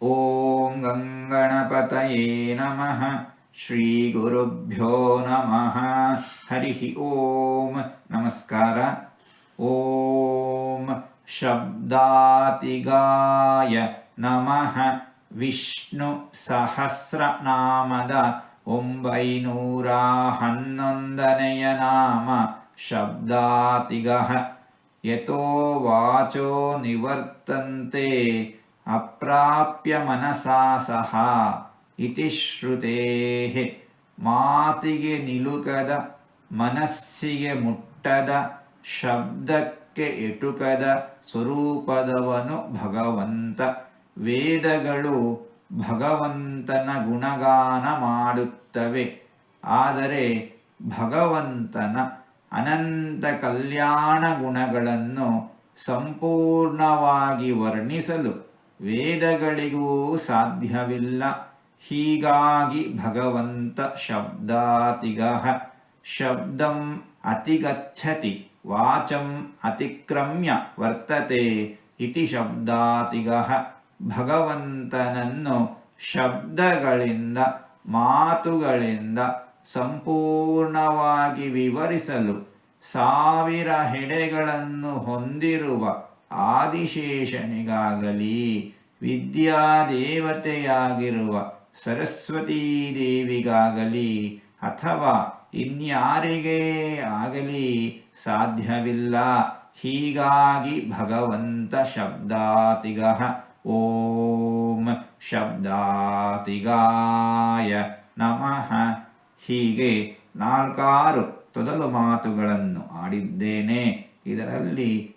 ॐ गङ्गणपतये नमः श्रीगुरुभ्यो नमः हरिः ॐ नमस्कार ॐ ಶಬ್ದಾತಿಗಾಯ ನಮಃ ವಿಷ್ಣು ಸಹಸ್ರನಾಮದ ಒಂಬೈನೂರ ಹನ್ನೊಂದನೆಯ ನಾಮ ಶಬ್ದಾತಿಗಃ ಯತೋ ವಾಚೋ ನಿವರ್ತಂತೆ ಅಪ್ರಾಪ್ಯ ಮನಸಾ ಸಹ ಇತಿ ಶ್ರುತೇ ಮಾತಿಗೆ ನಿಲುಕದ, ಮನಸ್ಸಿಗೆ ಮುಟ್ಟದ, ಶಬ್ದಕ್ಕೆ ಎಟುಕದ ಸ್ವರೂಪದವನು ಭಗವಂತ. ವೇದಗಳು ಭಗವಂತನ ಗುಣಗಾನ ಮಾಡುತ್ತವೆ. ಆದರೆ ಭಗವಂತನ ಅನಂತ ಕಲ್ಯಾಣ ಗುಣಗಳನ್ನು ಸಂಪೂರ್ಣವಾಗಿ ವರ್ಣಿಸಲು ವೇದಗಳಿಗೂ ಸಾಧ್ಯವಿಲ್ಲ. ಹೀಗಾಗಿ ಭಗವಂತ ಶಬ್ದಾತಿಗಃ ಶಬ್ದಂ ಅತಿಗಚ್ಚತಿ ವಾಚಂ ಅತಿಕ್ರಮ್ಯ ವರ್ತತೆ ಇತಿ ಶಬ್ದಾತಿಗಃ ಭಗವಂತನನ್ನು ಶಬ್ದಗಳಿಂದ, ಮಾತುಗಳಿಂದ ಸಂಪೂರ್ಣವಾಗಿ ವಿವರಿಸಲು ಸಾವಿರ ಹೆಡೆಗಳನ್ನು ಹೊಂದಿರುವ ಆದಿಶೇಷನಿಗಾಗಲಿ ವಿದ್ಯಾದೇವತೆಯಾಗಿರುವ ಸರಸ್ವತೀ ದೇವಿಗಾಗಲಿ ಅಥವಾ ಇನ್ಯಾರಿಗೆ ಆಗಲಿ ಸಾಧ್ಯವಿಲ್ಲ, ಹೀಗಾಗಿ ಭಗವಂತ ಶಬ್ದಾತಿಗಃ. ಓಂ ಶಬ್ದಾತಿಗಾಯ ನಮಃ. ಹೀಗೆ ನಾಲ್ಕಾರು ತೊದಲು ಮಾತುಗಳನ್ನು ಆಡಿದ್ದೇನೆ. ಇದರಲ್ಲಿ